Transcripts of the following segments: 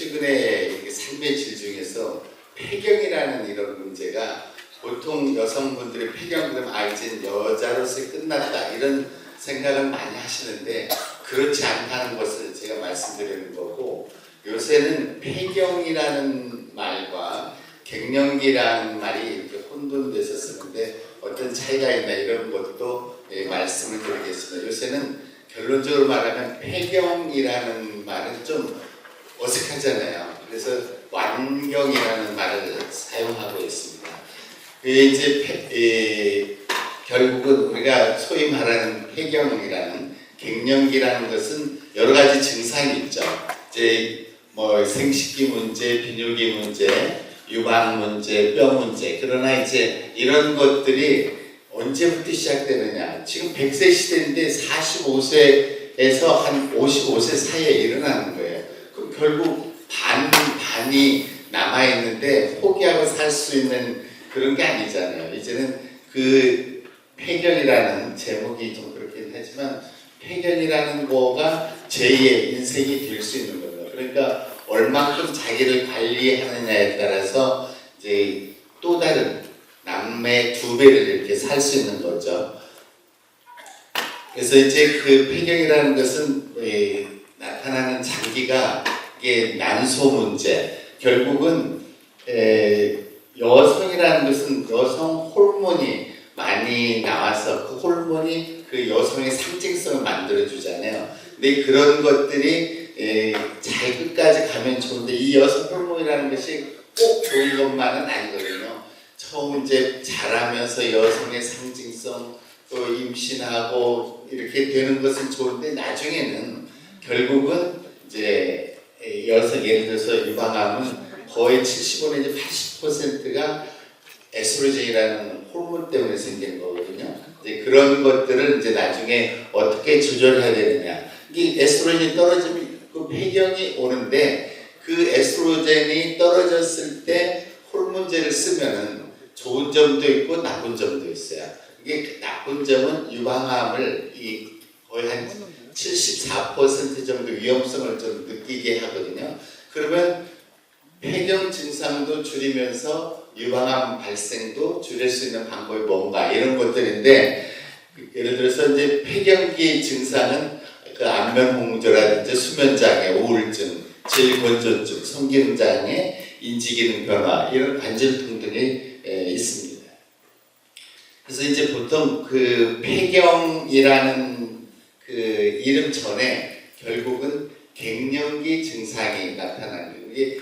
최근에 삶의 질 중에서 폐경이라는 이런 문제가 보통 여성분들이 폐경 그러면 아 이제 여자로서 끝났다 이런 생각을 많이 하시는데 그렇지 않다는 것을 제가 말씀드리는 거고 요새는 폐경이라는 말과 갱년기라는 말이 이렇게 혼돈돼서 쓰는데 어떤 차이가 있나 이런 것도 예, 말씀을 드리겠습니다. 요새는 결론적으로 말하면 폐경이라는 말은 좀 어색하잖아요. 그래서 완경이라는 말을 사용하고 있습니다. 그게 이제 폐- 에, 결국은 우리가 소위 말하는 폐경이라는 갱년기라는 것은 여러 가지 증상이 있죠. 이제 뭐 생식기 문제, 비뇨기 문제, 유방 문제, 뼈 문제. 그러나 이제 이런 것들이 언제부터 시작되느냐? 지금 100세 시대인데 45세에서 한 55세 사이에 일어나는 거예요. 결국 반 반이 남아 있는데 포기하고 살 수 있는 그런 게 아니잖아요. 이제는 그 폐견이라는 제목이 좀 그렇긴 하지만 폐견이라는 거가 제2의 인생이 될 수 있는 거예요. 그러니까 얼만큼 자기를 관리하느냐에 따라서 이제 또 다른 남의 두 배를 이렇게 살 수 있는 거죠. 그래서 이제 그 폐경이라는 것은 에, 나타나는 장기가 이게 난소 문제. 결국은 에, 여성이라는 것은 여성 호르몬이 많이 나와서 그 호르몬이 그 여성의 상징성을 만들어 주잖아요. 근데 그런 것들이 에, 잘 끝까지 가면 좋은데 이 여성 호르몬이라는 것이 꼭 좋은 것만은 아니거든요. 처음 이제 자라면서 여성의 상징성 또 임신하고 이렇게 되는 것은 좋은데 나중에는 결국은 이제 여성 예를 들어서 유방암은 거의 70% 내지 80%가 에스트로겐이라는 호르몬 때문에 생기는 거거든요. 이제 그런 것들을 이제 나중에 어떻게 조절해야 되느냐. 이게 에스트로겐이 떨어지면 그 폐경이 오는데 그 에스트로겐이 떨어졌을 때 호르몬제를 쓰면은 좋은 점도 있고 나쁜 점도 있어요. 이게 나쁜 점은 유방암을 이 거의 한 74% 정도 위험성을 좀 느끼게 하거든요. 그러면 폐경 증상도 줄이면서 유방암 발생도 줄일 수 있는 방법이 뭔가 이런 것들인데 예를 들어서 이제 폐경기 증상은 그 안면 홍조라든지 수면 장애, 우울증, 질건조증, 성기능 장애, 인지기능 변화 이런 관절통 등이 에, 있습니다. 그래서 이제 보통 그 폐경이라는 그 이름 전에 결국은 갱년기 증상이 나타나는. 이게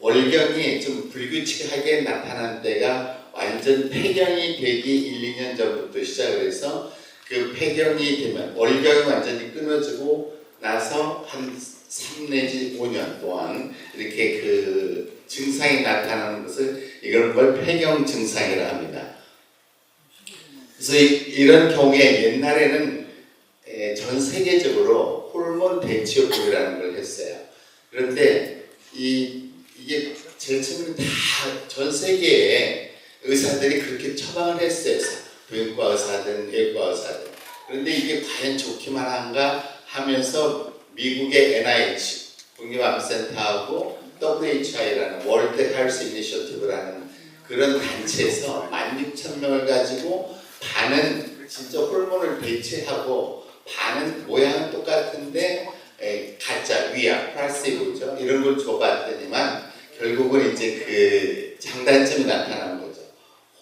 월경이 좀 불규칙하게 나타난 때가 완전 폐경이 되기 1, 2년 전부터 시작을 해서 그 폐경이 되면 월경이 완전히 끊어지고 나서 한 3 내지 5년 동안 이렇게 그 증상이 나타나는 것을 이런 걸 폐경 증상이라 합니다. 그래서 이, 이런 경우에 옛날에는 에, 전 세계적으로 호르몬 대치요법이라는 걸 했어요. 그런데 이 이게 제일 처음에 다 전 세계에 의사들이 그렇게 처방을 했어요. 부인과 의사든 외과 의사든. 그런데 이게 과연 좋기만 한가 하면서 미국의 NIH 국립암센터하고 WHI라는 월드 헬스 이니셔티브라는 그런 단체에서 16,000명을 가지고 반은 진짜 호르몬을 대체하고 반은 모양은 똑같은데 에, 가짜 위약 플라시보죠 이런 걸 줘봤더니만 결국은 이제 그 장단점이 나타난 거죠.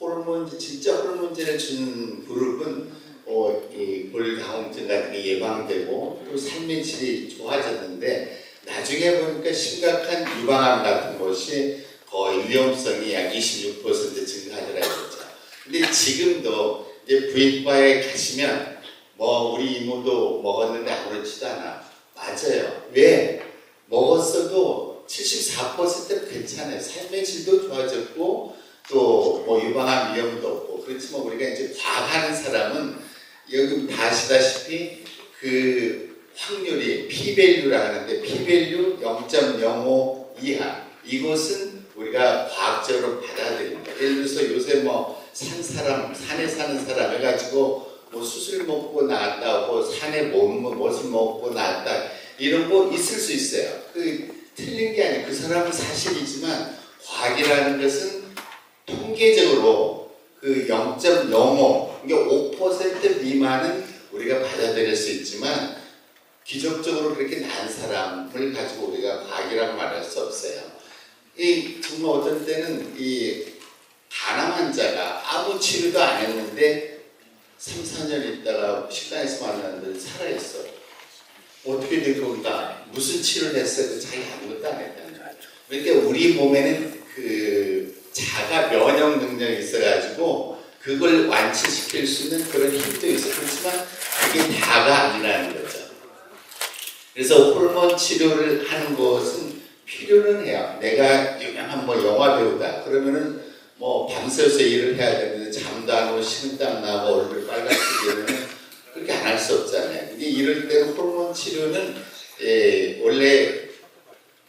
호르몬제 진짜 호르몬제를 준 그룹은 어, 이 골다공증 같은 게 예방되고 또 삶의 질이 좋아졌는데 나중에 보니까 심각한 유방암 같은 것이 거의 위험성이 약 26% 증가하더라고요. 근데 지금도 이제 부인과에 가시면 뭐 우리 이모도 먹었는데 아무렇지도 않아. 맞아요. 왜? 먹었어도 74%는 괜찮아요. 삶의 질도 좋아졌고 또 뭐 유방암 위험도 없고 그렇지만 우리가 이제 과하는 사람은 여기 다 아시다시피 그 확률이 p-밸류라 하는데 p-밸류 0.05 이하 이것은 우리가 과학적으로 받아들입니다. 예를 들어서 요새 뭐 산 사람 산에 사는 사람 해가지고 뭐 수술 먹고 나왔다고 산에 못, 무엇을 먹고 나왔다 이런 거 있을 수 있어요. 그 틀린 게 아니에요. 그 사람은 사실이지만 과학이라는 것은 통계적으로 그 0.05, 그러니까 5% 미만은 우리가 받아들일 수 있지만 기적적으로 그렇게 난 사람을 가지고 우리가 과학이라고 말할 수 없어요. 이 정말 어떤 때는 이 간암 환자가 아무 치료도 안 했는데 3, 4년 있다가 식당에서 만났는데 살아있어. 어떻게 된 건가? 무슨 치료를 했어도 자기 아무것도 안 했다는 거야. 그러니까 우리 몸에는 그 자가 면역 능력이 있어가지고 그걸 완치시킬 수 있는 그런 힘도 있어. 그렇지만 그게 다가 아니라는 거죠. 그래서 호르몬 치료를 하는 것은 필요는 해요. 내가 유명한 뭐 영화 배우다. 그러면은 뭐 밤새서 일을 해야 되는데 잠도 안 오고 식은땀 나고 얼굴 빨갛게 그렇게 안 할 수 없잖아요. 근데 이럴 때 호르몬 치료는 예, 원래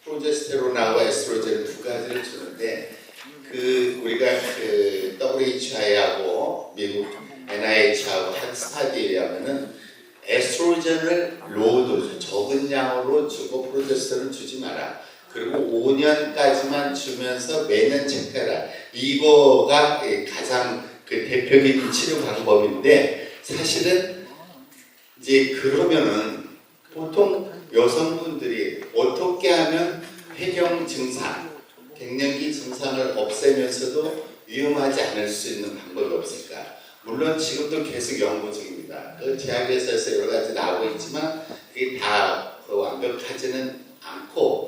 프로제스테론하고 에스트로겐 두 가지를 주는데 그 우리가 그 WHI하고 미국 NIH하고 한 스타디에 의하면은 에스트로겐을 로우 도즈 적은 양으로 주고 프로제스테론 주지 마라. 그리고 5년까지만 주면서 매년 체크해라. 이거가 예, 가장 그 대표적인 치료 방법인데 사실은 이제 그러면은 보통 여성분들이 어떻게 하면 폐경 증상, 갱년기 증상을 없애면서도 위험하지 않을 수 있는 방법이 없을까? 물론 지금도 계속 연구 중입니다. 그 제약회사에서 여러 가지 나오고 있지만 그게 다 그 완벽하지는 않고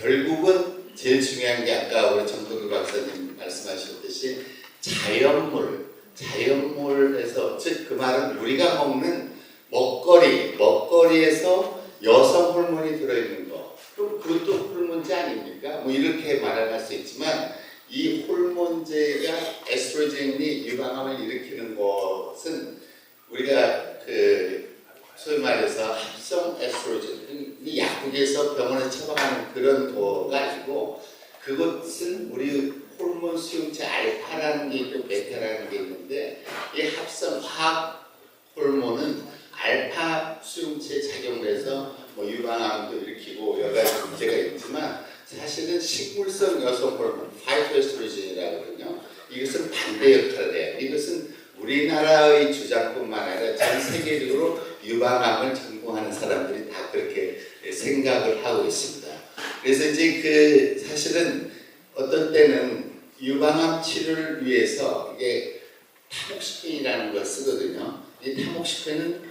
결국은 제일 중요한 게 아까 우리 정덕일 박사님 말씀하셨듯이 자연물, 자연물에서 즉 그 말은 우리가 먹는 먹거리, 먹거리에서 여성 호르몬이 들어있는 거. 그럼 그것도 호르몬제 아닙니까? 뭐 이렇게 말을 할수 있지만 이 호르몬제가 에스트로겐이 유방암을 일으키는 것은 우리가 그 소위 말해서 합성 에스트로겐, 이 약국에서 병원에 처방하는 그런 거가 아니고 그것은 우리 호르몬 수용체 알파라는 게 있고 베타라는 게 있는데 이 합성 화학 호르몬은 알파 수용체 작용을 해서 뭐 유방암도 일으키고 여러 가지 문제가 있지만 사실은 식물성 여성 호르몬 파이토에스트로겐이라거든요. 이것은 반대 역할을 해요. 이것은 우리나라의 주장뿐만 아니라 전 세계적으로 유방암을 전공하는 사람들이 생각을 하고 있습니다. 그래서 이제 그 사실은 어떤 때는 유방암 치료를 위해서 이게 타목식품이라는 걸 쓰거든요. 이 타목식품은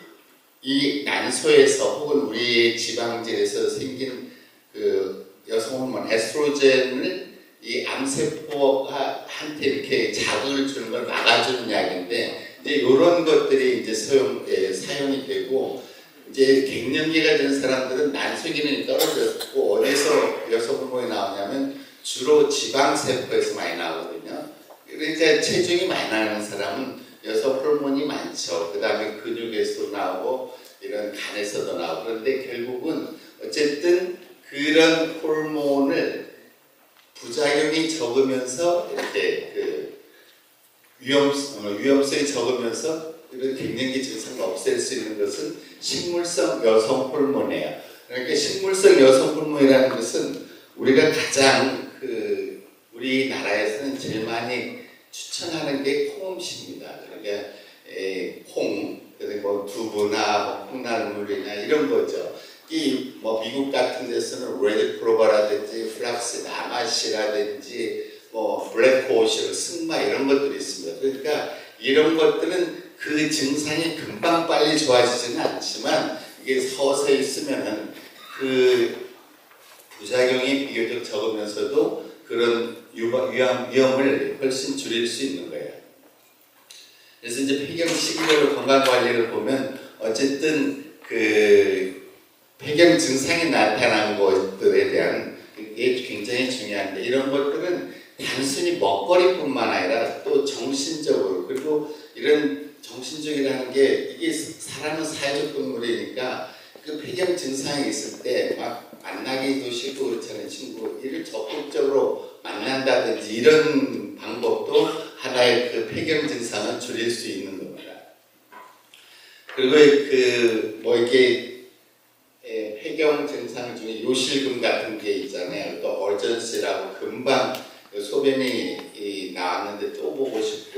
이 난소에서 혹은 우리 지방질에서 생긴 그 여성 호르몬 에스트로겐을 이 암세포가 한테 이렇게 자극을 주는 걸 막아주는 약인데 이제 이런 것들이 이제 사용 예, 사용이 되고 이제 갱년기가 된 사람들은 난소 기능이 떨어졌고 어디서 여성 호르몬이 나오냐면 주로 지방 세포에서 많이 나오거든요. 그러니까 체중이 많이 나는 사람은 여성 호르몬이 많죠. 그 다음에 근육에서도 나오고 이런 간에서도 나오고 그런데 결국은 어쨌든 그런 호르몬을 부작용이 적으면서 이렇게 그 위험 어, 위험성이 적으면서 이런 갱년기 증상을 없앨 수 있는 것은 식물성 여성 호르몬이에요. 그러니까 식물성 여성 호르몬이라는 것은 우리가 가장 그 우리나라에서는 제일 많이 추천하는 게 콩음식입니다. 그러니까 에, 콩, 뭐 두부나 뭐 콩나물이나 이런 거죠. 이 뭐 미국 같은 데서는 레드 크로버라든지 플락스 나마시라든지 뭐 블랙호시, 승마 이런 것들이 있습니다. 그러니까 이런 것들은 그 증상이 금방 빨리 좋아지지는 않지만 이게 서서히 쓰면은 그 부작용이 비교적 적으면서도 그런 유방, 위험, 위험을 훨씬 줄일 수 있는 거예요. 그래서 이제 폐경 시기별로 건강 관리를 보면 어쨌든 그 폐경 증상이 나타난 것들에 대한 게 굉장히 중요한데 이런 것들은 단순히 먹거리뿐만 아니라 또 정신적으로 그리고 이런 정신적이라는 게 이게 사람은 사회적 동물이니까 그 폐경 증상이 있을 때 막 만나기도 싫고 그렇잖아요 친구 이를 적극적으로 만난다든지 이런 방법도 하나의 그 폐경 증상을 줄일 수 있는 겁니다. 그리고 그 뭐 이게 에, 폐경 폐경 증상 중에 요실금 같은 게 있잖아요. 또 어전시라고 금방 그 소변이 이 나왔는데 또 보고 싶고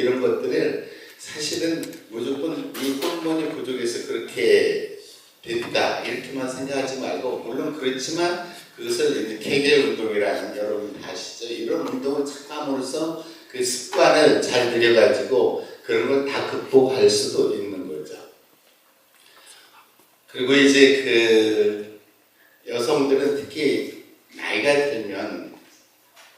이런 것들을 사실은 무조건 이 호르몬이 부족해서 그렇게 됐다 이렇게만 생각하지 말고 물론 그렇지만 그것을 케겔 운동이라는 여러분 다 아시죠? 이런 운동을 참함으로써 그 습관을 잘 들여가지고 그런 걸 다 극복할 수도 있는 거죠. 그리고 이제 그 여성들은 특히 나이가 들면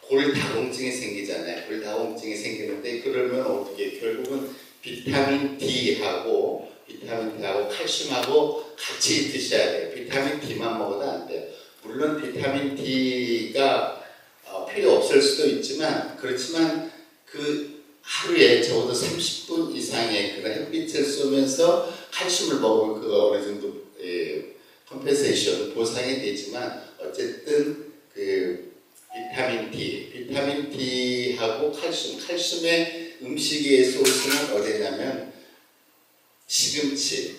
골다공증이 생기잖아요. 골다공증이 생기는데 그러면 어떻게 결국은 비타민 D하고 비타민 D하고 칼슘하고 같이 드셔야 돼요. 비타민 D만 먹어도 안 돼요. 물론 비타민 D가 어, 필요 없을 수도 있지만 그렇지만 그 하루에 적어도 30분 이상의 그런 햇빛을 쏘면서 칼슘을 먹으면 그거 어느 정도 예, 컴펜세이션 보상이 되지만 어쨌든 비타민 D하고 칼슘, 칼슘의 음식의 소스는 어디냐면 시금치,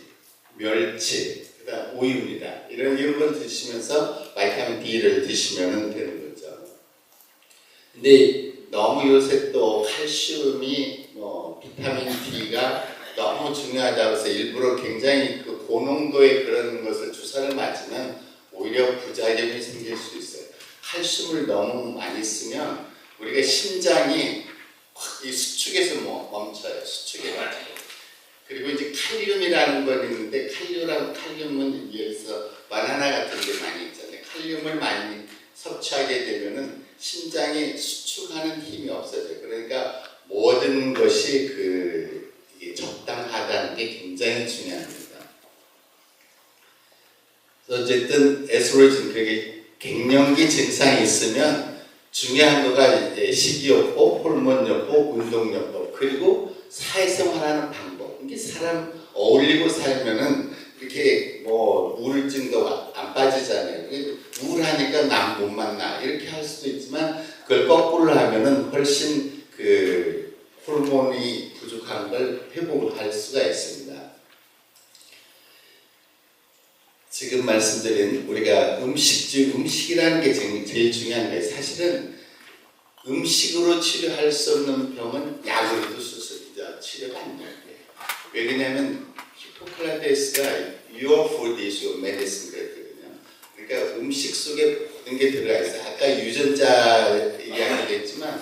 멸치, 그다음 오이입니다. 이런 이런 걸 드시면서 바이타민 D를 드시면 되는 거죠. 근데 너무 요새 또 칼슘이 뭐 비타민 D가 너무 중요하다고 해서 일부러 굉장히 그 고농도의 그런 것을 주사를 맞으면 오히려 부작용이 생길 수 있어요. 칼슘을 너무 많이 쓰면 우리가 심장이 확 이 수축에서 뭐 멈춰요. 수축해 가지고. 그리고 이제 칼륨이라는 건 있는데 칼륨이랑 칼륨은 여기서 바나나 같은 게 많이 있잖아요. 칼륨을 많이 섭취하게 되면은 심장이 수축하는 힘이 없어져요. 그러니까 모든 것이 그 적당하다는 게 굉장히 중요합니다. 어쨌든 에스트로겐 그게 갱년기 증상이 있으면 중요한 거가 이제 식이요법, 호르몬요법, 운동요법 그리고 사회생활하는 방법. 이게 사람 어울리고 살면은 이렇게 뭐 우울증도 안 빠지잖아요. 우울하니까 남 못 만나 이렇게 할 수도 있지만 그걸 거꾸로 하면은 훨씬 그 호르몬이 부족한 걸 회복을 할 수가 있습니다. 지금 말씀드린 우리가 음식주 음식이라는 게 제일, 중요한 거예요. 사실은 음식으로 치료할 수 없는 병은 약으로도 수술이죠. 치료가 안 돼요. 왜 그러냐면 히포크라테스가 your food is your medicine 그랬거든요. 그러니까 음식 속에 모든 게 들어가 있어요. 아까 유전자 얘기하기도 했지만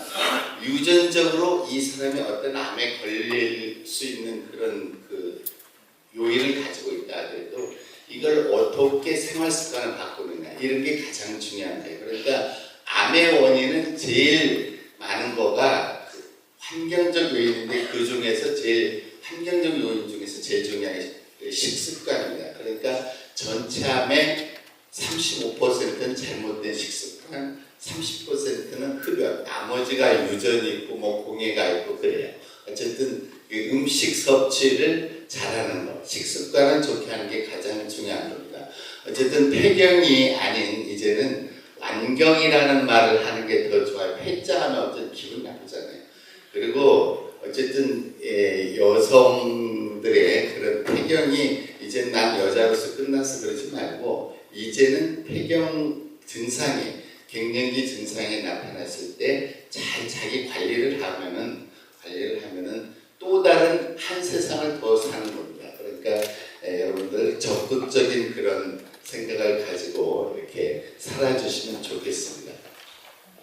유전적으로 이 사람이 어떤 암에 걸릴 수 있는 그런 그 요인을 가지고 있다 하더라도 이걸 어떻게 생활 습관을 바꾸느냐 이런 게 가장 중요한데 그러니까 암의 원인은 제일 많은 거가 그 환경적 요인인데 그 중에서 제일 환경적 요인 중에서 제일 중요한 게 식습관입니다. 그러니까 전체 암의 35%는 잘못된 식습관, 30%는 흡연, 나머지가 유전이 있고 뭐 공해가 있고 그래요. 어쨌든 그 음식 섭취를 잘하는 것, 식습관을 좋게 하는 게 가장 중요한 겁니다. 어쨌든 폐경이 아닌 이제는 완경이라는 말을 하는 게 더 좋아요. 폐자 하면 어쨌든 기분 나쁘잖아요. 그리고 어쨌든 예, 여성들의 그런 폐경이 이제 난 여자로서 끝나서 그러지 말고 이제는 폐경 증상이 갱년기 증상이 나타났을 때 잘 자기 관리를 하면은 관리를 하면은 또 다른 한 세상을 더 사는 겁니다. 그러니까 에, 여러분들 적극적인 그런 생각을 가지고 이렇게 살아주시면 좋겠습니다.